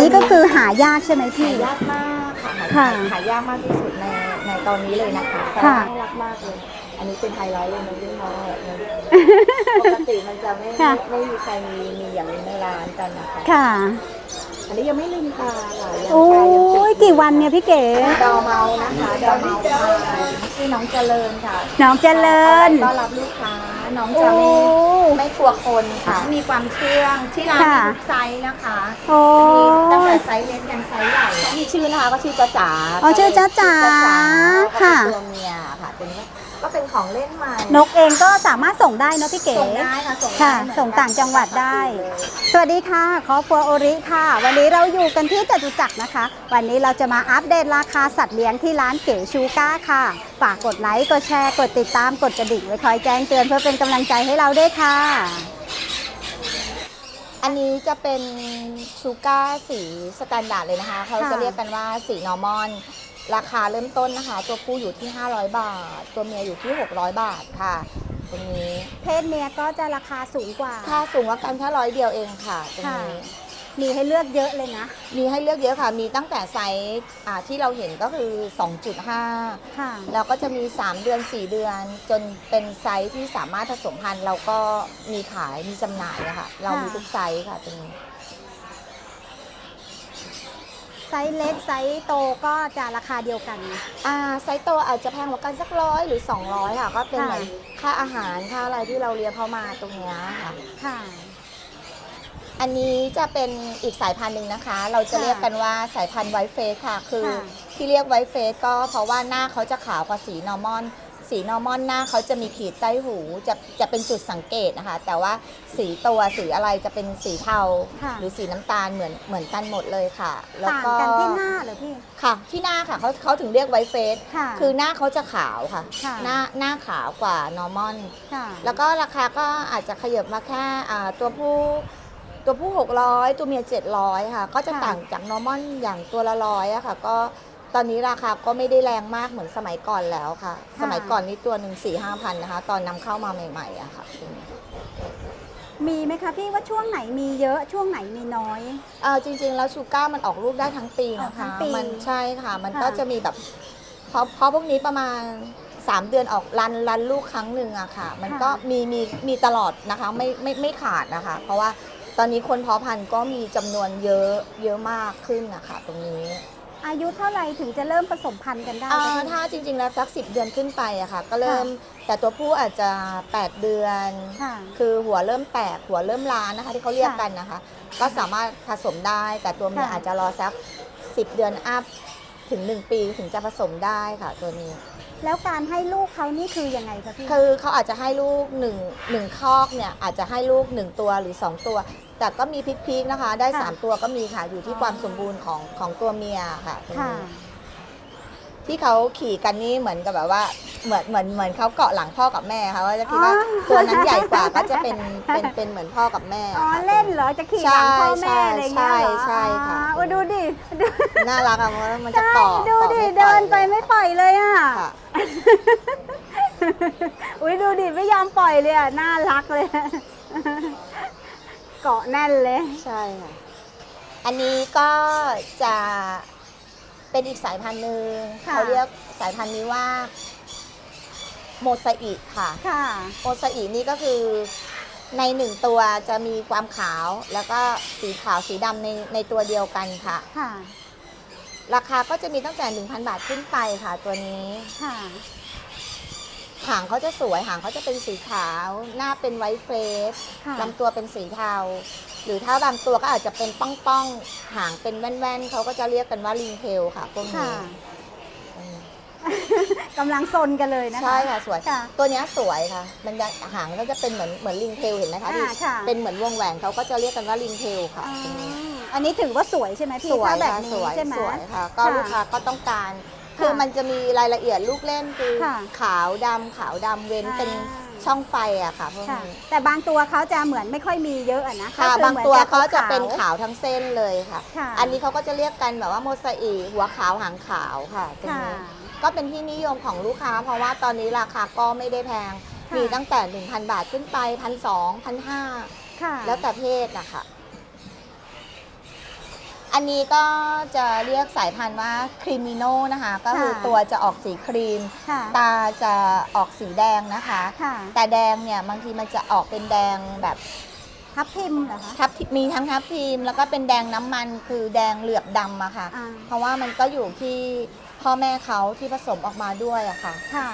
นี้ก็คือหายากใช่ไหมพี่หายากมากค่ะหาค่ะ หายากมากที่สุดในในตอนนี้เลยนะคะแต่ค่ะว่าน่ารักมากเลย อันนี้เป็นไฮไลท์เลยนะพี่น้องปกติมันจะไม่ค่ะ ไม่มีใครมีมีอย่างนี้ในร้านกันนะคะค่ะ อันนี้ยังไม่ลืมตาค่ะยังโอ้ตายังติดยกี่วันเนี่ยพี่เก๋ดอเมานะคะดอเมาค่ะชื่อน้องเจริญค่ะน้องเจริญ ต้อนรับลูกค้าน้องโอ้จะไม่ ไม่กลัวคนค่ะ มีความเชื่องที่ร้านค่ะมีทุกไซส์นะคะโอ้มีตั้งแต่ยไซส์เล็กยันไซส์ใหญ่มีชื่อนะคะก็ชื่อจ้าจ๋าอ๋อชื่อจ๊ะจ๋าจ๊จ๋าค่ะก็เป็นตัวเมียค่ะตัวนี้ก็เป็นของเล่นใหม่นกเองก็สามารถส่งได้เนอะพี่เก๋ส่งได้ค่ะส่งได้ค่ะเหมือนกันส่งต่างจังหวัดได้ สวัสดีค่ะครอบครัวโอริค่ะ วันนี้เราอยู่กันที่จตุจักรนะคะ วันนี้เราจะมาอัปเดตราคาสัตว์เลี้ยงที่ร้านเก๋ชูก้าค่ะ ฝากกดไลค์ กดแชร์ กดติดตาม กดกระดิ่งไว้คอยแจ้งเตือนเพื่อเป็นกำลังใจให้เราด้วยค่ะอันนี้จะเป็นชูก้าสีสแตนดาร์ดเลยนะคะ เขาจะค่ะเรียกกันว่าสีนอร์มอน ราคาเริ่มต้นนะคะ ตัวผู้อยู่ที่ 500 บาท ตัวเมียอยู่ที่ 600 บาทค่ะตรงนี้ เพศเมียก็จะราคาสูงกว่า ค่าสูงกว่ากันแค่ร้อยเดียวเองค่ะตรงค่ะนี้ มีให้เลือกเยอะเลยนะ มีให้เลือกเยอะค่ะ มีตั้งแต่ไซส์อ่าที่เราเห็นก็คือ 2.5 ค่ะ แล้วก็จะมี 3 เดือน 4 เดือน จนเป็นไซส์ที่สามารถผสมพันธุ์เราก็มีขายมีจำหน่ายอะค่ะ เรามีทุกไซส์ค่ะตรงนี้ไซส์เล็กไซส์โตก็จะราคาเดียวกัน อ่าไซส์โตอาจจะแพงกว่ากันสักร้อยหรือ 200 ค่ะ ก็เป็นค่ะเหมือนค่าอาหารค่าอะไรที่เราเลี้ยงเข้ามาตรงเนี้ยค่ะ ค่ะ อันนี้จะเป็นอีกสายพันธุ์หนึ่งนะคะ เราจะค่ะเรียกกันว่าสายพันธุ์ไวท์เฟสค่ะ คือ ค่ะ ที่เรียกไวท์เฟสก็เพราะว่าหน้าเขาจะขาวกว่าสีนอร์มอน สีนอร์มอนหน้าเขาจะมีขีดใต้หูจะจะเป็นจุดสังเกตนะคะ แต่ว่าสีตัวสีอะไรจะเป็นสีเทา ค่ะ หรือสีน้ำตาลเหมือนเหมือนกันหมดเลยค่ะ แล้วต่างก็กันที่หน้าเหรอพี่ ค่ะ ที่หน้าค่ะเขาเขาถึงเรียกไวท์เฟส ค่ะ คือหน้าเขาจะขาวค่ะ ค่ะ หน้าหน้าขาวกว่านอร์มอน ค่ะ แล้วก็ราคาก็อาจจะขยับมาแค่อ่าตัวผู้ ตัวผู้ 600 ตัวเมีย 700 ค่ะ ก็จะค่ะต่างจากนอร์มอนอย่างตัวละร้อยอะค่ะ ก็ตอนนี้ราคาก็ไม่ได้แรงมากเหมือนสมัยก่อนแล้วค่ะ สมัยก่อนนี่ตัวหนึ่งสี่ห้าพันนะคะ ตอนนำเข้ามาใหม่ๆอะค่ะ มีไหมคะพี่ว่าช่วงไหนมีเยอะช่วงไหนมีน้อย เอ่อจริงๆ แล้วชูก้ามันออกลูกได้ทั้งปีออกนะทั้คะงปีมันใช่ค่ะ มันค่ะก็จะมีแบบเพราะเพราะพวกนี้ประมาณ 3 เดือนออกรันรันลูกครั้งหนึ่งอะค่ะ มันก็มีมีมีตลอดนะคะ ไม่ไม่ไม่ขาดนะคะ เพราะว่า ตอนนี้คนเพาะพันธุ์ก็มีจำนวนเยอะเยอะมากขึ้นนะคะตรงนี้อายุเท่าไหร่ถึงจะเริ่มผสมพันธุ์กันได้อ่าคะพี่ ถ้าจริง ๆ แล้วสักสิเดือนขึ้นไปอะค่ะ ก็เริ่มแต่ตัวผู้อาจจะ 8 เดือน ค่ะ คือหัวเริ่มแตกหัวเริ่มล้านนะคะ ที่เขาเรียกค่ะกันนะคะ ก็สามารถผสมได้ แต่ตัวเมียค่ะ อาจจะรอสัก 10 เดือนอัพถึง 1 ปีถึงจะผสมได้ค่ะตัวนี้ แล้วการให้ลูกเขานี่คือยังไงคะพี่ คือเขาอาจจะให้ลูก1งคอกเนี่ยอาจจะให้ลูก 1 ตัวหรือ 2 ตัว แต่ก็มีพลิกๆนะคะ ได้ ค่ะ3 ตัวก็มีค่ะ อยู่ที่ความสมบูรณ์ของของตัวเมียค่ะตรงค่ะ นี้ที่เขาขี่กันนี่เหมือนกับแบบว่า เหมือนเหมือนเหมือนเขาเกาะหลังพ่อกับแม่ค่ะว่าจะคิดว่าอ๋อ ตัวนั้นใหญ่กว่าก็จะเป็นเป็นเป็นเหมือนพ่อกับแม่อ๋อค่ะ เล่นเหรอจะขี่หลังพ่อแม่ใช่อะไรอย่างเงี้ยเหรอใช่ใช่ค่ะ อ๋อดูดิดูน่ารักอะมันมันจะใช่เกาะดูเกาะดิม่ปล่เดิอยนไปไม่ปล่อยเลยอะ ค่ะ อุ้ยดูดิไม่ยอมปล่อยเลยอะ น่ารักเลย เกาะแน่นเลย ใช่ค่ะ อันนี้ก็จะเป็นอีกสายพันธุ์หนึ่งค่ะ เขาเรียกสายพันธุ์นี้ว่าโมซาอิค่ะ ค่ะ โมซาอินี่ก็คือในหนึ่งตัวจะมีความขาวแล้วก็สีขาวสีดำในในตัวเดียวกันค่ะ ค่ะ ราคาก็จะมีตั้งแต่ 1,000 บาทขึ้นไปค่ะตัวนี้ ค่ะ หางเขาจะสวยหางเขาจะเป็นสีขาว หน้าเป็นไวท์เฟสค่ะ ลำตัวเป็นสีเทา หรือถ้าบางตัวก็อาจจะเป็นป้องๆ หางเป็นแว่นๆเขาก็จะเรียกกันว่าลิงเทลค่ะพวกค่ะนี้อืมกำลังซนกันเลยนะคะ ใช่ค่ะสวย ค่ะตัวเนี้ยสวยค่ะ มันจะหางก็จะเป็นเหมือนเหมือนลิงเทลเห็นไหมคะที่อ่าค่ะ เป็นเหมือนวงแหวนเขาก็จะเรียกกันว่าลิงเทลค่ะ อ๋อตรงนี้อันนี้ถือว่าสวยใช่ไหมพี่สวยถ้าแบบค่ะนี้สวยใช่ไหม สวยค่ะ ก็ค่ะ ลูกค้าก็ต้องการ คือมันจะมีรายละเอียดลูกเล่นคือค่ะ ขาวดำขาวดำเว้นเป็นอ่าช่องไฟอะค่ะพวกค่ะ นี้แต่บางตัวเขาจะเหมือนไม่ค่อยมีเยอะอะนะค่ะก็คืบางหมือนตัวจะเขาจะเป็นขาวขาวทั้งเส้นเลยค่ะ ค่ะ อันนี้เขาก็จะเรียกกันแบบว่าโมซาอิหัวขาวหางขาวค่ะตรงค่ะ นี้ก็เป็นที่นิยมของลูกค้า เพราะว่าตอนนี้ราคาก็ไม่ได้แพง ค่ะ มีตั้งแต่ 1,000 บาทขึ้นไปพันสองพันห้าค่ะแล้วแต่เพศนะคะ อันอันนี้ก็จะเรียกสายพันธุ์ว่าครีมิโนนะคะ ก็คือค่ะตัวจะออกสีครีม ค่ะตาจะออกสีแดงนะคะ ค่ะ แต่แดงเนี่ยบางทีมันจะออกเป็นแดงแบบทับทิมเหรอคะ ทับทิมมีทั้งทับทิมแล้วก็เป็นแดงน้ำมันคือแดงเหลือบดำอะค่ะ อ่า เพราะว่ามันก็อยู่ที่พ่อแม่เขาที่ผสมออกมาด้วยอะค่ะ ค่ะ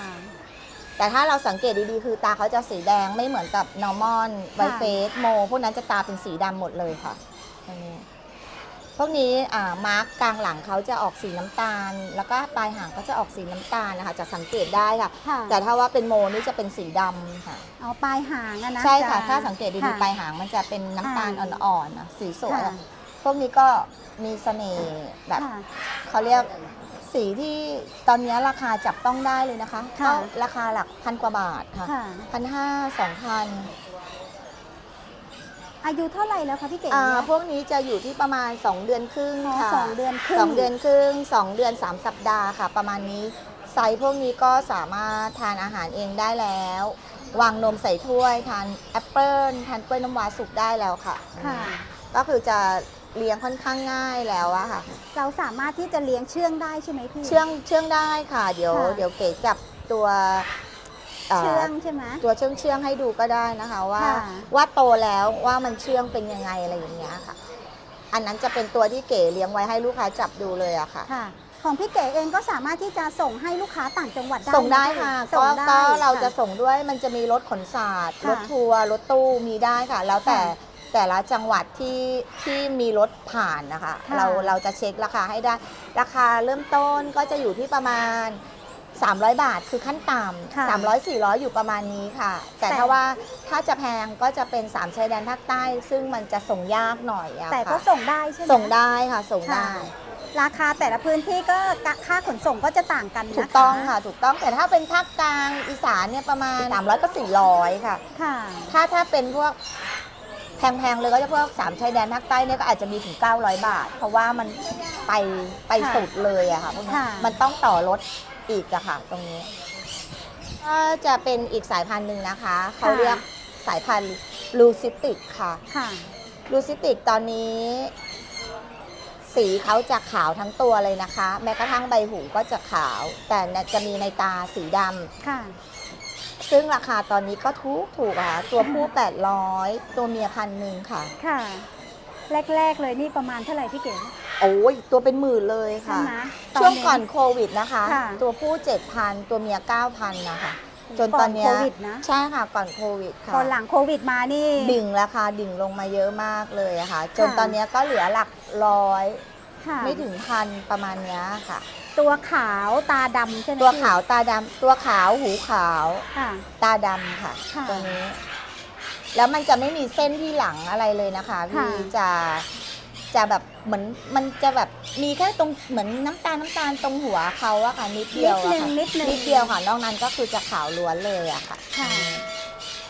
แต่ถ้าเราสังเกตดีๆ คือตาเขาจะสีแดงไม่เหมือนกับนอร์มอนไวเฟสโมพวกนั้นจะตาเป็นสีดำหมดเลยค่ะอันนี้ พวกนี้อ่ามาร์กกลางหลังเขาจะออกสีน้ำตาล แล้วก็ปลายหางก็จะออกสีน้ำตาลนะคะจะสังเกตได้ค่ะ ค่ะ แต่ถ้าว่าเป็นโมนี่จะเป็นสีดำค่ะ เอาปลายหางอะนะใช่ค่ะจถ้าสังเกตดีค่ะๆปลายหางมันจะเป็นน้ำตาลค่ะอ่อนๆนะสีสวยค่ะอะพวกนี้ก็มีเสน่ห์แบบค่ะ เขาเรียกสีที่ตอนนี้ราคาจับต้องได้เลยนะคะค่ะ ก็ราคาหลักพันกว่าบาทค่ะค่ะ พันห้าสองพัน อายุเท่าไหร่แล้วคะพี่เก๋อ่าเนี่ย พวกนี้จะอยู่ที่ประมาณ 2 เดือนครึ่งอ๋อค่ะสองเดือนครึ่ง สองเดือนครึ่งสองเดือน3สัปดาห์ค่ะ ประมาณนี้ไซส์พวกนี้ก็สามารถทานอาหารเองได้แล้ว วางนมใส่ถ้วย ทานแอปเปิลทานกล้วยน้ำว้าสุกได้แล้วค่ะ ค่ะ ก็คือจะเลี้ยงค่อนข้างง่ายแล้วอะค่ะ เราสามารถที่จะเลี้ยงเชื่องได้ใช่ไหมพี่ เชื่องเชื่องได้ค่ะ เดี๋ยวค่ะ เดี๋ยวเก๋จับตัว เอ่อเชื่องใช่ไหม ตัวเชื่องเชื่องๆให้ดูก็ได้นะคะว่าค่ะว่าโตแล้วว่ามันเชื่องเป็นยังไงอะไรอย่างเงี้ยค่ะ อันนั้นจะเป็นตัวที่เก๋เลี้ยงไว้ให้ลูกค้าจับดูเลยอะค่ะ ค่ะ ของพี่เก๋เองก็สามารถที่จะส่งให้ลูกค้าต่างจังหวัดได้ส่งได้หมค่ะส่ก็งได้ก็เราจะค่ส่งด้วยมันจะมีรถขนศาสตร์ค่ะรถทัวร์รถตู้มีได้ค่ะ แล้วแต่ค่ะแต่ละจังหวัดที่ที่มีรถผ่านนะคะ ค่ะ เราเราจะเช็คราคาให้ได้ ราคาเริ่มต้นก็จะอยู่ที่ประมาณ 300 บาทคือขั้นต่ค่ะำ300 400 อยู่ประมาณนี้ค่ะ แต่แต่ ถ้าว่าถ้าจะแพงก็จะเป็น3ชายแดนภาคใต้ ซึ่งมันจะส่งยากหน่อยอะแต่ก็ค่ะส่งได้ใช่ไหม ส่งได้ค่ะ ส่งค่ะ ได้ ราคาแต่ละพื้นที่ก็ค่าขนส่งก็จะต่างกันนะคะถูกต้องค่ะ ถูกต้องแต่ถ้าเป็นภาคกลางอีสานเนี่ยประมาณ300ก็400 ค่ะ ค่ะ ถ้าถ้าเป็นพวกแพงๆเลยก็จะพวกสามชายแดนภาคใต้เนี่ยก็อาจจะมีถึง 900 บาท เพราะว่ามันไปไปค่ะสุดเลยอะค่ะพวกนี้ค่ะ มันต้องต่อรถ อีกอะค่ะ ตรงนี้ ก็จะเป็นอีกสายพันธุ์หนึ่งนะคะ เขาเรียกสายพันธุ์ลูซิติกค่ะ ค่ะ ลูซิติกตอนนี้ สีเขาจะขาวทั้งตัวเลยนะคะ แม้กระทั่งใบหูก็จะขาว แต่จะมีในตาสีดำค่ะ ซึ่งราคาตอนนี้ก็ถูกถูกอะค่ะ ตัวผู้ 800 ตัวเมียพันหนึ่งค่ะ ค่ะ แรก ๆ เลยนี่ประมาณเท่าไหร่พี่เก๋ โอ้ยตัวเป็นหมื่นเลยใช่ค่ะไหมช่วงก่อนโควิดนะคะ ค่ะ ตัวผู้ 7,000 ตัวเมีย 9,000 นะคะ จนตอนเนี้ยก่โควิดนะใช่ค่ะก่อนโควิดค่ะพอหลังโควิดมานี่ ดิ่งราคาดิ่งลงมาเยอะมากเลยอะค่ะ จนค่ะ ตอนเนี้ยก็เหลือหลักร้อย ค่ะไม่ถึงพันประมาณเนี้ยค่ะ ตัวขาวตาดำใช่ไหมตัวพี่ขาวตาดำตัวขาวหูขาว ค่ะ ตาดำค่ะ ค่ะ ตัวนี้ แล้วมันจะไม่มีเส้นที่หลังอะไรเลยนะคะพี่ค่ะจะจะแบบเหมือนมันจะแบบมีแค่ตรงเหมือนน้ำตาลน้ำตาลตรงหัวเขาอะค่ะนิดเดียวนิดอะนึงค่ะนิดนึง นิดเดียวค่ะนอกนั้นก็คือจะขาวล้วนเลยอะค่ะ ค่ะ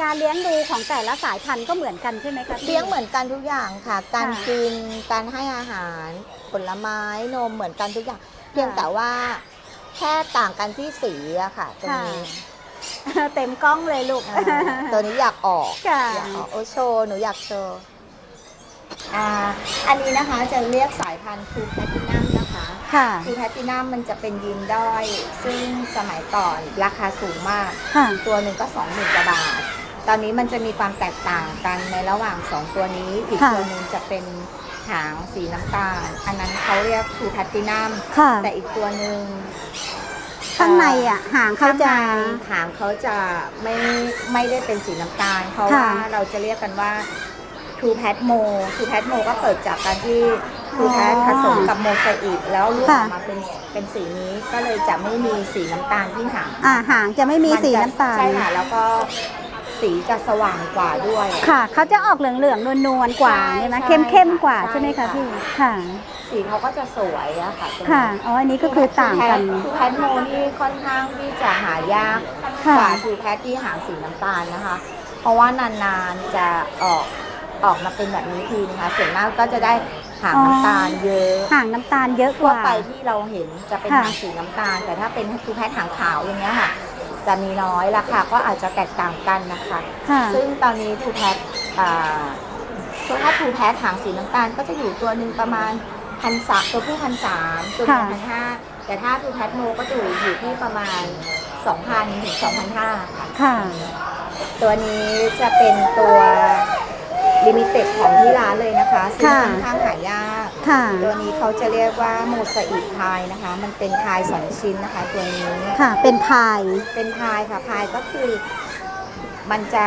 การเลี้ยงดูของแต่ละสายพันธุ์ก็เหมือนกันใช่ไหมคะพี่ เลี้ยงเหมือนกันทุกอย่างค่ะ การค่ะกิน การให้อาหาร ผลไม้นมเหมือนกันทุกอย่าง เพียงแต่ว่าแค่ต่างกันที่สีอะค่ะตรงค่ะนี้ เต็มกล้องเลยลูก อ่าตัวนี้อยากออกค่ะ อยากออกโอโชว์หนูอยากโชว์อ่าอันนี้นะคะจะเรียกสายพันธุ์คูแพตินัมนะคะค่ะ คูแพตินัมมันจะเป็นยีนด้อย ซึ่งสมัยก่อนราคาสูงมาก ค่ะ ตัวหนึ่งก็2 0,000กว่าบาท ตอนนี้มันจะมีความแตกต่างกันในระหว่าง2ตัวนี้ อีกค่ะ ตัวหนึ่งจะเป็นหางสีน้ำตาล อันนั้นเขาเรียกคูแพตินัม ค่ะ แต่อีกตัวหนึ่ง ข้างในอะหางเขาข้างจะในหางเขาจะไม่ไม่ได้เป็นสีน้ำตาล เพราะค่ะว่าเราจะเรียกกันว่าทูแพทโมทูแพทโมก็เกิดจากการที่ทูแพทผสมกับโมไซอิกแล้วลูกออกมาเป็นเป็นสีนี้ก็เลยจะไม่มีสีน้ำตาลที่หางอ่าหางจะไม่มีนจะสีน้ำตาล ใช่ค่ะแล้วก็ สีจะสว่างกว่าด้วย ค่ะ เขาจะออกเหลืองๆนวลๆกว่าใช่ใช่ไหมใช่เข้มเข้มๆกว่าใช่ใช่ไหมคะค่ะ พี่ ค่ะ สีเขาก็จะสวยอะค่ะตรงนี้ค่ะ อ๋อ อันนี้ก็คือต่างกัน ทูแพทโมนี่ค่อนข้างที่จะหายากค่ะกว่าทูแพทที่หางสีน้ำตาลนะคะ เพราะว่านานๆจะออกออกมาเป็นแบบนี้ทีนะคะส่วนมากก็จะได้หางน้ำตาลเยอะหางน้ำตาลเยอะกทั่วว่า ไปที่เราเห็นจะเป็นค่ะ หางสีน้ำตาล แต่ถ้าเป็นทูแพทหางขาวอย่างเงี้ยค่ะ จะมีน้อยราคาก็อาจจะแตกต่างกันนะคะ ค่ะ ซึ่งตอนนี้ทูแพทอ่าถ้าทูแพทหางสีน้ำตาลก็จะอยู่ตัวหนึ่งประมาณพันสามตัวผู้พันสามตัวเมียค่ะ พันห้าแต่ถ้าทูแพทโมก็จะอยู่อยู่ที่ประมาณสองพันถึงสองพันห้าค่ะ ค่ะ ตัวนี้จะเป็นตัว ลิมิเต็ดของที่ร้านเลยนะคะซึ่งค่ะค่อนข้างหายากค่ะ ตัวนี้เขาจะเรียกว่าโมซาอิกพายนะคะ มันเป็นพายสองชิ้นนะคะ ตัวนี้ค่ะ เป็นพาย เป็นพายค่ะพายก็คือ มันจะ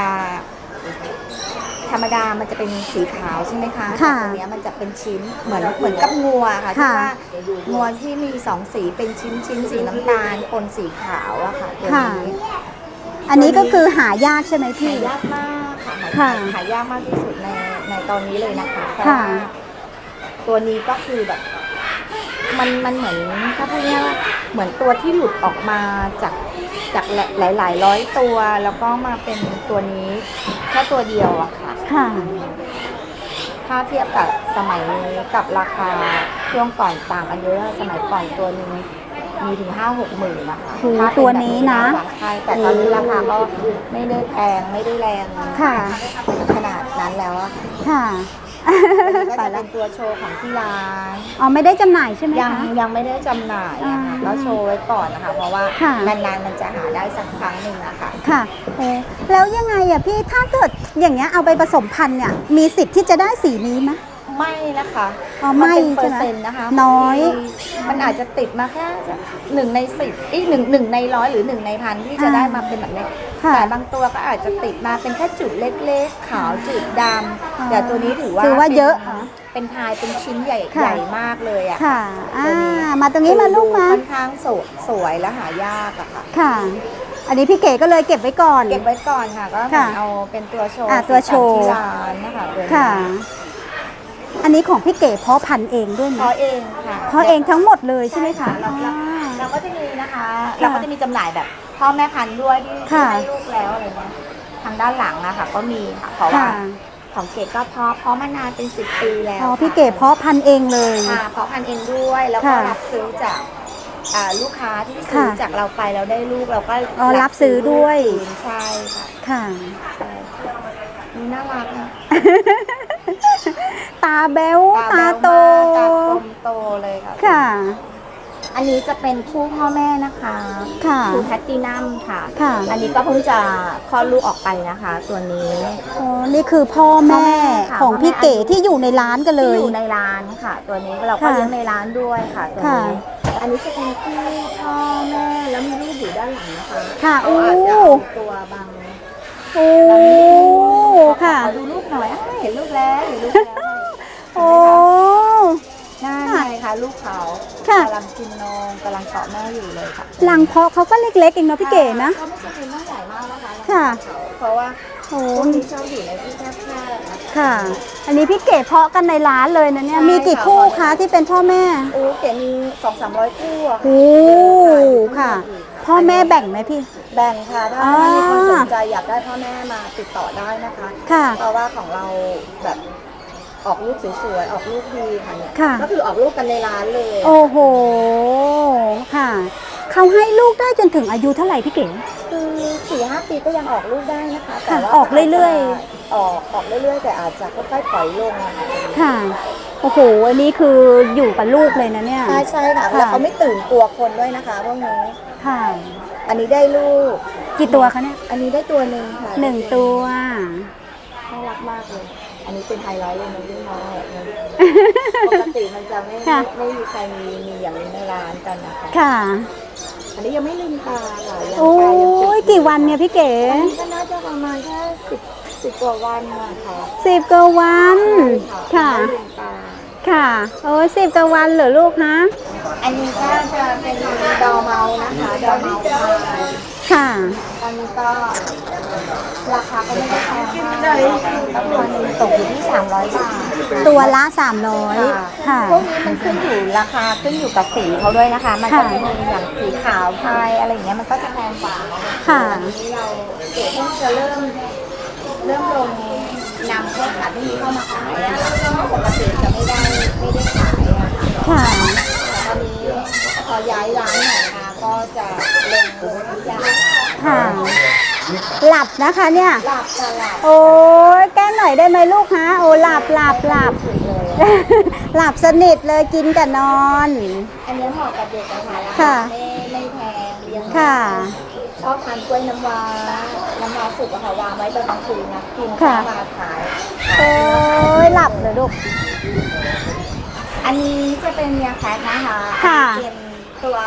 ธรรมดามันจะเป็นสีขาวใช่ไหมคะค่ะแต่ตัวเนี้ยมันจะเป็นชิ้นเหมือนเหมือนกับงัวค่ะที่ค่ะ ว่างัวที่มีสองสีเป็นชิ้นชิ้นสีน้ำตาลปนสีขาวอะค่ะตัวค่ะนี้ อันนี้ก็คือหายากใช่ไหมพี่หายากมาก ค่ะหาค่ะหายากมากที่สุดในในตอนนี้เลยนะคะเพราะค่ะ ว่าตัวนี้ก็คือแบบ มันมันเหมือนถ้าพูดง่ายๆว่าเหมือนตัวที่หลุดออกมาจากจากหลายหลายๆร้อยตัว แล้วก็มาเป็นตัวนี้แค่ตัวเดียวอะค่ะ ค่ะ ถ้าเทียบกับสมัยนี้กับราคาช่วงก่อนต่างกันเยอะสมัยก่อนตัวหนึง มีถึงห้าหกหมื่นนะคะโอ้โหถ้าเป็ตัวนี้นะ ใช่แต่ตอนนี้ราคาก็ไม่ได้แพงไม่ได้แรงค่ะ ขนาดนั้นแล้วอะค่ะอันนี้ก็ไปจะแล้เป็วนตัวโชว์ของที่ร้าน อ๋อไม่ได้จำหน่ายใช่ไหมยังคะ ยังไม่ได้จำหน่ายอะค่ะอ่าแล้วโชว์ไว้ก่อนนะคะ เพราะว่าค่ะ นานๆมันจะหาได้สักครั้งหนึ่งอะค่ะ ค่ะเออแล้วยังไงอะพี่ถ้าเกิดอย่างเงี้ยเอาไปผสมพันธุ์เนี่ยมีสิทธิ์ที่จะได้สีนี้ไหม ไม่นะคะอ๋อไม่นเป็นเปอใช่ไหมร์เซ็นต์นะคะน้อย บางทีมันอาจจะติดมาแค่หนึ่งในสิบอีกหนึ่งหนึ่งในร้อยหรือหนึ่งในพันที่จะอ่าได้มาเป็นแบบนี้ค่ะ แต่บางตัวก็อาจจะติดมาเป็นแค่จุดเล็กๆ ขาวจุดดอ๋อำแต่ตัวนี้ถือว่าถือว่าเยอะป็นเหรอเป็นพายเป็นชิ้นใหญ่ค่ะ ใหญ่มากเลยอะค่ะ อ่าตัวนี้มาตรงนี้มาลูกมา ค่อนข้างสวยสวยและหายากอะค่ะ ค่ะ อันนี้พี่เก๋ก็เลยเก็บไว้ก่อน เก็บไว้ก่อนค่ะก็เหมือนค่ะเอาเป็นตัวโชว์อะตัวโชว์ ที่ร้านนะคะตัวนี้ ค่ะ อันนี้ของพี่เก๋เพาะพันธุ์เองด้วยไหมเพราะเองค่ะเพาะเองทั้งหมดเลยใช่ไหมคะเราอ่าเราก็จะมีนะคะ เราก็จะมีจำหน่ายแบบพ่อแม่พันธุ์ด้วยที่ที่ค่ะให้ลูกแล้วอะไรเงี้ยทางด้านหลังอะค่ะ ก็มีค่ะเพราะว่าค่ะของเก๋ก็เพาะเพาะมานานเป็นสิบปีแล้วอ๋อค่ะพี่เก๋เพาะพันธุ์เองเลยค่ะเพาะพันธุ์เองด้วยแล้วก็ค่ะรับซื้อจากอ่าลูกค้าที่ซื้อค่ะจากเราไปแล้วได้ลูกเราก็อ๋อรับซื้อด้วยคืนใช่ค่ะค่ะใช่นี่น่ารักนะ ตาแบ๊วตาแบ๊วโตมากตากลมโตเลยค่ะ ค่ะ อันนี้จะเป็นคู่พ่อแม่นะคะค่ะคือแพตตินัมค่ะ ค่ะ อันนี้ก็เพิ่งจะคลอดลูกออกไปนะคะ ตัวนี้อ๋อนี่คือพ่อพ่อแม่แม่ค่ะของพี่พ่อแม่เก๋ที่อยู่ในร้านกันเลที่ย อยู่ในร้านค่ะ ตัวนี้เราก็ค่ะเลี้ยงในร้านด้วยค่ะตัวค่ะ นี้อันนี้จะเป็นคู่พ่อแม่แล้วมีลูกอยู่ด้านหลังนะคะค่ะเขาโอ้อาจจะเอาตัวบัง โอ้ค่ะ ขอดูลูกหน่อยอ้าวเห็นลูกแล้วเห็นลูกแล้วโอ้น่าไงคะลูกเขาค่ะ กำลังกินนมกำลังเกาะแม่อยู่เลยค่ะหลังเพาะเขาก็เล็กๆเองเนาะพี่เก๋นะก็ไม่ใช่เป็นต้องใหญ่มากนะคะค่ะ เพราะว่าโอ้พวกนี้ชอบอยู่ในที่แคบๆนะคะค่ะ อันนี้พี่เก๋เพาะกันในร้านเลยนะเนี่ย ใช่มีกี่ค่ะ คู่คะที่เป็นพ่อแม่ โอ้เก๋มีสองสามร้อยคู่อะค่ะโอ้ค่ะ พ่อแม่แบ่งไหมพี่ แบ่งค่ะถ้าอ่า มีคนสนใจอยากได้พ่อแม่มาติดต่อได้นะคะ ค่ะ เพราะว่าของเราแบบออกลูกสวยๆออกลูกดีค่ะเนี่ยค่ะ ก็คือออกลูกกันในร้านเลย โอ้โห ค่ะเขาให้ลูกได้จนถึงอายุเท่าไหร่พี่เก๋ คือสี่ห้าปีก็ยังออกลูกได้นะคะ แต่ค่ะว่าออกเรื่อย ๆ ออกออกเรื่อยๆ แต่อาจจะค่อยๆปล่อยลงนะคะค่ะโอ้โห อันนี้คืออยู่กับลูกเลยนะเนี่ย ใช่ใช่ค่ะค่ะแล้วเขาไม่ตื่นกลัวคนด้วยนะคะพวกนี้ค่ะ อันนี้ได้ลูก กี่ตัวคะเนี่ย อันนี้ได้ตัวหนึ่งค่ะหนึ่งตัวน่ารักมากเลย อันนี้เป็นไฮไลท์เลยนะพี่น้องปกติมันจะไม่ค่ะไม่มีใครมีมีอย่างนี้ในร้านกันนะคะค่ะ อันนี้ยังไม่ลืมตาค่ะยังโอ้ตายังปิดยกี่วันเนี่ยพี่เก๋อันนี้ก็น่าจะประมาณแค่สิบสิบกว่าวันอะค่ะสิบกว่าวัน ค่ะยังไม่ลืมตา ค่ะ โอ้ยสิบกว่าวันเหรอลูกนะ อันนี้ก็จะเป็นดอเมานะคะดอเมาค่ะค่ะอันนี้ก็ราคาก็ไม่ได้แพงมากประมาณตกอยู่ที่ 300 บาทตัวละ 300 ค่ะ พวกนี้มันขึ้นอยู่ราคาขึ้นอยู่กับสีเขาด้วยนะคะ มันก็ค่ะ จะมีอย่างสีขาวพายอะไรอย่างเงี้ยมันก็จะแพงกว่าค่ะ อันนี้เราเดี๋ยวเพิ่งจะเริ่มเริ่มลง นำพวกสัตว์ที่นี้เข้ามาขายนะคะปกติจะไม่ได้ไม่ได้ขายอะค่ะค่ะตอนนี้พอย้ายร้านใหม่มาก็จะลงทุกอย่างค่ะ หลับนะคะเนี่ย หลับค่ะหลับโอ้ยแก้หน่อยได้ไหมลูกฮะโอ้หลับหลับหลับ สุดเลยอะ หลับสนิทเลยกินกับนอน อันนี้เหมาะกับเด็กนะคะค่ะไม่ไม่แพงเลี้ยงค่ะช อบทานกล้วยน้ำว้าน้ำว้าสุกอะค่ะวางไว้ตอนกลางคืนนะกินค่ะข้าวมาขาย โอ้ยหลับเลยลูก อันนี้จะเป็นเมียแคทนะคะค่ะ เป็นตัว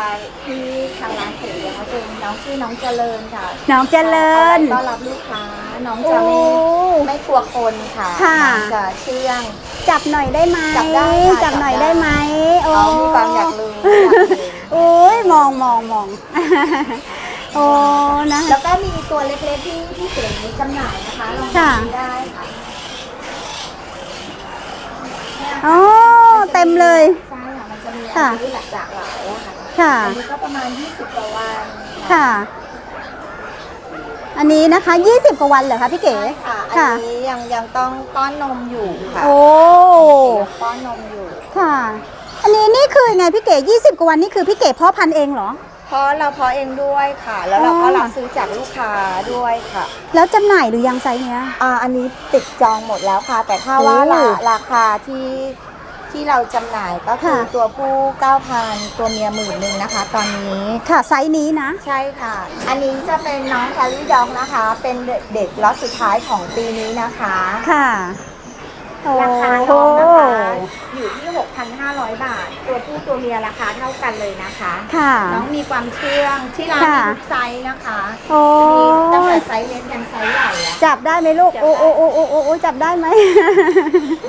ที่ทางร้านเขียงเขาเป็นน้องชื่อน้องเจริญค่ะน้องเจริญ ต้อนรับลูกค้าน้องโอ้จะไม่ไม่กลัวคนค่ะค่ะ น้องจะเชื่อง จับหน่อยได้ไหมจับได้ค่ะจับหน่อยจับได้ ได้ไหมโอ้เขามีความอยากรู้อยากเห็น โอ้ยมองมองมอง โอ้นะ แล้วก็มีตัวเล็กๆที่ที่เขียนจำหน่ายนะคะลองค่ะดูได้ค่ะโอ้เต็มเลย ใช่ค่ะมันจะมีค่ะอันนี้หลากหลายอะค่ะค่ะ อันนี้ก็ประมาณ 20กว่าวันค่ะ อันนี้นะคะ 20กว่าวันเหรอคะพี่เก๋ใช่ค่ะค่ะอันนี้ยังยังต้องป้อนนมอยู่ค่ะโอ้ยังป้อนนมอยู่ค่ะ อันนี้นี่คือไงพี่เก๋20กว่าวันนี่คือพี่เก๋เพาะพันธุ์เองเหรอ เพราะเราเพาะเองด้วยค่ะ แล้วเราก็อ๋อรับซื้อจากลูกค้าด้วยค่ะ แล้วจำหน่ายหรือยังไซส์เนี้ย อ่าอันนี้ติดจองหมดแล้วค่ะ แต่ถ้าโอ้ว่าราราคาที่ที่เราจำหน่ายก็คือค่ะ ตัวผู้ 9,000 ตัวเมียหมื่นหนึ่งนะคะ ตอนนี้ค่ะไซส์นี้นะ ใช่ค่ะ อันนี้จะเป็นน้องแคลรี่ดองนะคะ เป็นเด็กล็อตสุดท้ายของปีนี้นะคะ ค่ะโอ้ ราคาน้องนะคะ อยู่ที่ 6,500 บาท ตัวผู้ตัวเมียราคาเท่ากันเลยนะคะ ค่ะน้องมีความเชื่องที่ร้านค่ะมีทุกไซส์นะคะโอ้มีตั้งแต่ยไซส์เล็กยันไซส์ใหญ่อะ จับได้ไหมลูก จับโอ้ได้โอ้โอ้โอ้โอ้โอ้จับได้ไหม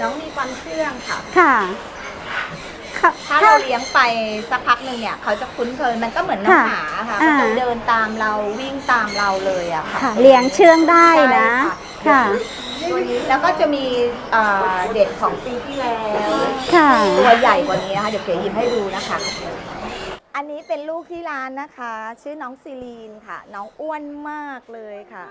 น้องมีความเชื่องค่ะ ค่ะค่ะถ้าเราเลี้ยงไปสักพักหนึ่งเนี่ย เขาจะคุ้นเคยมันก็เหมือนน้องค่ะหมาค่ะอ่าก็จะเดินตามเราวิ่งตามเราเลยอะค่ะค่ะเลี้ยงเชื่องได้นะ ใช่ค่ะ ค่ะ ตัวนี้แล้วก็จะมีเอ่อเด็กของปีที่แล้วค่ะ ตัวใหญ่กว่านี้นะคะเดี๋ยวเก๋หยิบให้ดูนะคะ อันนี้เป็นลูกที่ร้านนะคะ ชื่อน้องซีลีนค่ะ น้องอ้วนมากเลยค่ะ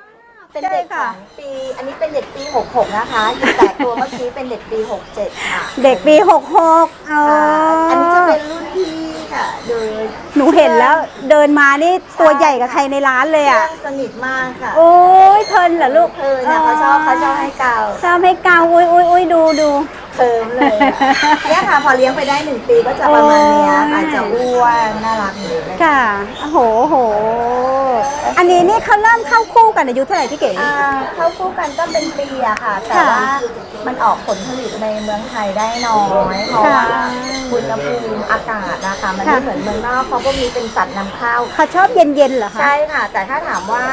เป็นเด็กใช่ขค่ะ องปี อันนี้เป็นเด็กปี 66 นะคะอยู่แต่ตัวเมื่อกี้เป็นเด็กปี 67 ค่ะเด็กปีหกหกอ๋อค่ะอัอันนี้จะเป็นรุ่นพี่ค่ะโดยหนูเห็นแล้วเดินมานี่ตัวใหญ่กับใครในร้านเลยเพื่ออะนสนิทมากค่ะโอ้ยเพลินเหรอลูกเออเนี่ยเขาชอบเขาชอบให้เกา ชอบให้เกาอุ้ยอุ้ยอุ้ยดูดู เคิมเลยอะเนี่ยค่ะพอเลี้ยงไปได้หนึ่งปีก็จะประมาณเนี้ยโอ้ยอาจจะอ้วนน่ารักอยู่เลยค่ะ โอ้โหโห อันนี้นี่เขาเริ่มเข้าคู่กันอายุเท่าไหร่พี่เก๋ อ่าเข้าคู่กันก็เป็นปีอะค่ะ แต่ค่ะว่ามันออกผลผลิตในเมืองไทยได้น้อยเพราะว่าค่ะอุณหภูมิอากาศนะคะมันค่ะไม่เหมือนเมืองนอกเพราะพวกนี้เป็นสัตว์นำเข้า เขาชอบเย็นเย็นๆเหรอคะ ใช่ค่ะ แต่ถ้าถามว่า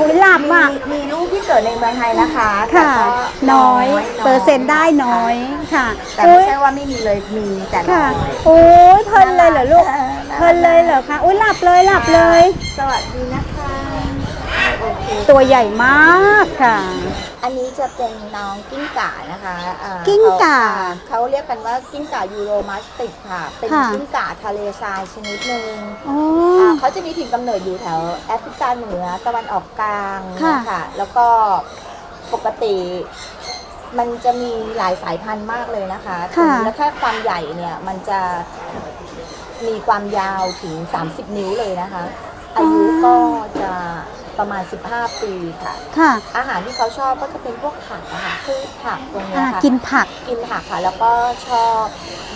อุ้ยหลับมีอะมีลูกที่เกิดในเมืองไทยนะคะแต่ค่ะ ก็น้อย เปอร์เซ็นต์ได้น้อยค่ะแต่ไม่ใช่ว่าไม่มีเลยมีแต่น้ค่ะ อย โอ้ยเพลินเลยเหรอลูก น่ารัก เพลินเลยเหรอคะ อุ้ยหลับเลยหลับเลย สวัสดีนะคะโอเค ตัวใหญ่มากค่ะ อันนี้จะเป็นน้องกิ้งก่านะคะอ่ากิ้งก่าเขเขาเรียกกันว่ากิ้งก่ายูโรมาสติกค่ะ เป็นค่ะ กิ้งก่าทะเลทรายชนิดหนึ่งอ๋อ อ่าเขาจะมีถิ่นกำเนิดอยู่แถวแอฟริกาเหนือตะวันออกกลางค่ะเนี่ยค่ะแล้วก็ปกติมันจะมีหลายสายพันธุ์มากเลยนะคะค่ะแล้วแค่ความใหญ่เนี่ยมันจะมีความยาวถึง 30 นิ้วเลยนะคะ อายุก็จะ ประมาณ 15 ปีค่ะ ค่ะ อาหารที่เขาชอบก็จะเป็นพวกผักนะคะพืชผักตรงเนี้อ่ายค่ะ กินผัก กินผักค่ะ แล้วก็ชอบ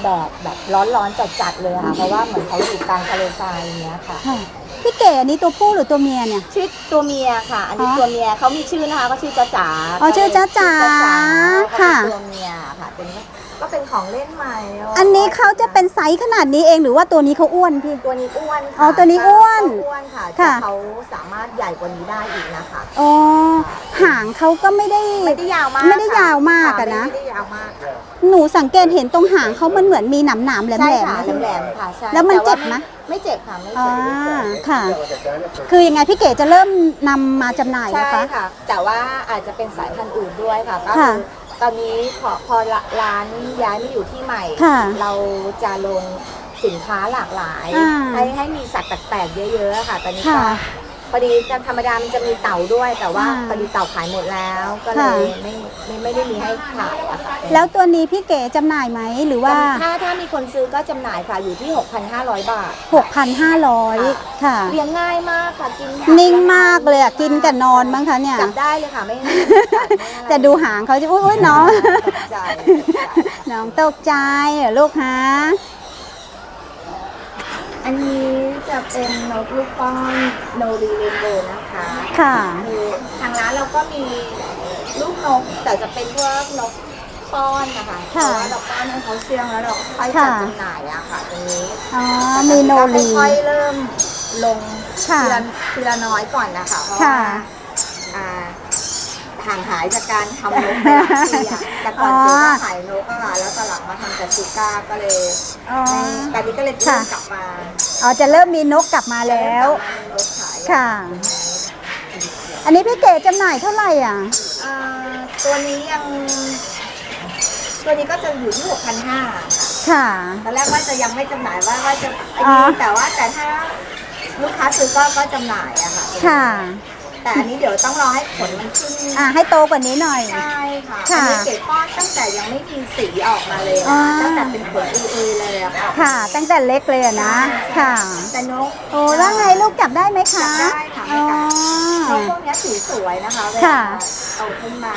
แดดแบบร้อนๆจัดๆเลยค่ะ เพราะว่าเหมือนเขาอยู่กลางทะเลทรายอย่างเงี้ยค่ะ ค่ะ พี่เก๋อันนี้ตัวผู้หรือตัวเมียเนี่ย ชื่อตัวเมียค่ะ อันนี้อ๋อตัวเมียเขามีชื่อนะคะก็ชื่อจ้าจ๋าอ๋อชื่อจ๊ะจ๋าชื่อจ๊จ๋าค่ะเขาเป็นตัวเมียค่ะ เป็น ก็เป็นของเล่นใหม่อันนี้เขาจะเป็นไซส์ขนาดนี้เองหรือว่าตัวนี้เขาอ้วนพี่ ตัวนี้อ้วนค่ะอ๋อตัวนี้อ้วนตัวอ้วนค่ะค่ะ แต่เขาสามารถใหญ่กว่านี้ได้อีกนะคะ อ๋อหางเขาก็ไม่ได้ ไม่ได้ยาวมากไม่ได้ยาวมากอะนะ ไม่ได้ยาวมากค่ะหนูสังเกตเห็นตรงหางเขามันเหมือนมีหนามหนามๆแหลมใช่แหลมค่ะแหลมๆค่ะใช่แล้วมันต่าเจ็บไหม ไม่เจ็บค่ะไม่อ่าเจ็บไม่เจ็บ ค่ะ คือยังไงพี่เก๋จะเริ่มนำมาจำหน่ายใช่นะคะ ค่ะ แต่ว่าอาจจะเป็นสายพันธุ์อื่นด้วยค่ะก็ค่ะ คือ ตอนนี้พอพอร้านย้ายมาอยู่ที่ใหม่ ค่ะเราจะลงสินค้าหลากหลาย อ่าให้ให้มีสัตว์แปลกๆเยอะๆค่ะ ตอนนี้ก็ค่ะ พอดีจะธรรมดามันจะมีเต่าด้วย แต่ว่าอ่าพอดีเต่าขายหมดแล้ว ก็เลค่ะ ยไม่ไม่ไม่ได้มีให้ขายอะค่ะแล้วตัวนี้พี่เก๋จำหน่ายไหมหรือว่า ถ้าถ้ามีคนซื้อก็จำหน่ายค่ะอยู่ที่ 6,500 บาท 6,500 ค่ะ เลี้ยงง่ายมากค่ะกินนิ่งมากเลยอะกินกับนอนมั้งคะเนี่ย จับได้เลยค่ะไม่ไม่กัดไม่อไรจะดูหางเขาจะอุ้ยอุ้ยน้องตกใจ น้องตกใจเหรอลูกฮะ อันนี้จะเป็นนกลูกป้อนโนรีเรนโบว์นะคะค่ะคือทางร้านเราก็มีลูกนกแต่จะเป็นพวกนกป้อนนะคะเพค่ะราะว่าเราป้อนให้เขาเชื่องแล้วเราก็ค่อยค่ะจัดจำหน่ายอะค่ะตรงนี้อ๋อมีโนรีก็ค่อยๆเริ่มลงค่ะทีละทีละน้อยก่อนนะคะเพราะค่ะว่าอ่า ห่างหายจากการทำนกไปหลายปีอะแต่ก่อนอ๋อเจอก็ขายนกอะค่ะแล้วตอนหลังมาทำแต่ซูก้าก็เลยอ๋อ ไม่ตอนนี้ก็เลยเริ่ค่ะมกลับมาอ๋อจะเริ่มมีนกกลับมาแล้ว เริ่มกลับมาเป็นนกขายค่ะ อันนี้พี่เก๋จำหน่ายเท่าไหร่อะอ่าตัวนี้ยัง ตัวนี้ก็จะอยู่ที่ 6,500ค่ะค่ะ ตอนแรกว่าจะยังไม่จำหน่ายว่าว่าจะอันอ๋นี้อ แต่ว่าแต่ถ้าลูกค้าซื้อก็ก็จำหน่ายอะค่ะค่ะ แต่อันนี้เดี๋ยวต้องรอให้ผลมันขึ้นอ่าให้โตกว่านี้หน่อย ใช่ค่ะค่ะอันนี้เก๋ป้อนตั้งแต่ยังไม่มีสีออกมาเลยอ๋อนะตั้งแต่เป็นผลอุยๆเลยอะค่ะค่ะ ตั้งแต่เล็กเลยอะนะ ค่ะ แต่นก โอ้แล้วไงลูกจับได้ไหมคะจับได้ค่ะไม่อ๋อกัดนกพวกเนี้ยสีสวยนะคะเวค่ะลาโตขึ้นมา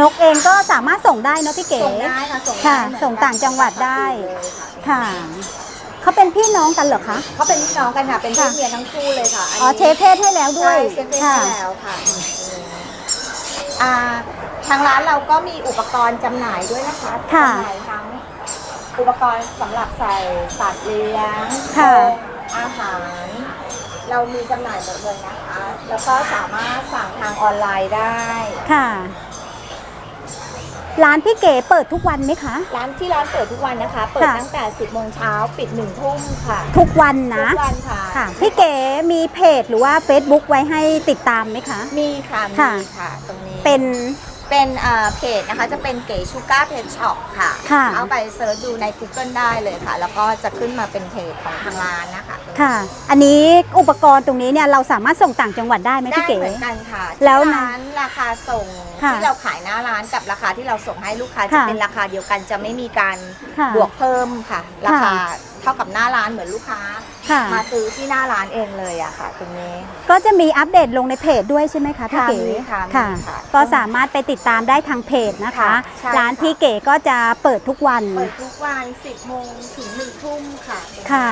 นกเองก็สามารถส่งได้เนอะพี่เก๋ ส่งได้ค่ะส่งค่ะได้เหมือนกันส่งต่างจังหวัดได้เลยค่ะ ค่ะ เขาเป็นพี่น้องกันเหรอคะเขาเป็นพี่น้องกันค่ะ เป็นเพค่ะศเมียทั้งคู่เลยค่ะนอ๋อนี้เชฟเพศให้แล้วด้วใช่ยเชฟเพศค่ะให้แล้วค่ะอ่าทางร้านเราก็มีอุปกรณ์จำหน่ายด้วยนะคะค่ะจำหน่ายทั้งอุปกรณ์สำหรับใส่สัตว์เลี้ยงค่ะโรงอาหาร เรามีจำหน่ายหมดเลยนะคะ แล้วก็สามารถสั่งทางออนไลน์ได้ ค่ะ ร้านพี่เก๋เปิดทุกวันไหมคะ ร้านที่ร้านเปิดทุกวันนะคะ เปิดค่ะ ตั้งแต่ 10โมงเช้าปิด1ทุ่มค่ะทุกวันนะทุกวันค่ะ ค่ะพี่เก๋มีเพจหรือว่า Facebook ไว้ให้ติดตามไหมคะ มีค่ะมีค่ะค่ะ ตรงนี้เป็น เป็นเอ่อเพจนะคะจะเป็นเก๋ชูการ์เพจช็อปค่ะ ค่ะ เอาไปเซิร์ชดูใน Google ได้เลยค่ะ แล้วก็จะขึ้นมาเป็นเพจของทางร้านนะคะค่ะ อันนี้อุปกรณ์ตรงนี้เนี่ยเราสามารถส่งต่างจังหวัดได้ไหมได้พี่เก๋ เหมือนกันค่ะแล้วที่นะร้านราคาส่งค่ะที่เราขายหน้าร้านกับราคาที่เราส่งให้ลูกค้าจะค่ะเป็นราคาเดียวกันจะไม่มีการค่ะบวกเพิ่มค่ะ ราคาค่ะเท่ากับหน้าร้านเหมือนลูกค้า ค่ะ มาซื้อที่หน้าร้านเองเลยอะค่ะตรงนี้ ก็จะมีอัปเดตลงในเพจด้วยใช่ไหมคะพี่ค่ะเก๋มีค่ะมีค่ะค่ะ ก็สามารถไปติดตามได้ทางเพจนะคะค่ะใช่ร้านพี่เก๋ก็จะเปิดทุกวัน เปิดทุกวัน 10โมงถึง1ทุ่มค่ะ ค่ะ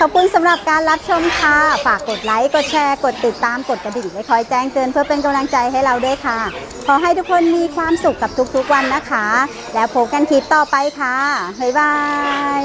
ขอบคุณสำหรับการรับชมค่ะ ฝากกดไลค์ กดแชร์ กดติดตาม กดกระดิ่งไว้คอยแจ้งเตือนเพื่อเป็นกำลังใจให้เราด้วยค่ะ ขอให้ทุกคนมีความสุขกับทุกๆวันนะคะ แล้วพบกันคลิปต่อไปค่ะ บ๊ายบาย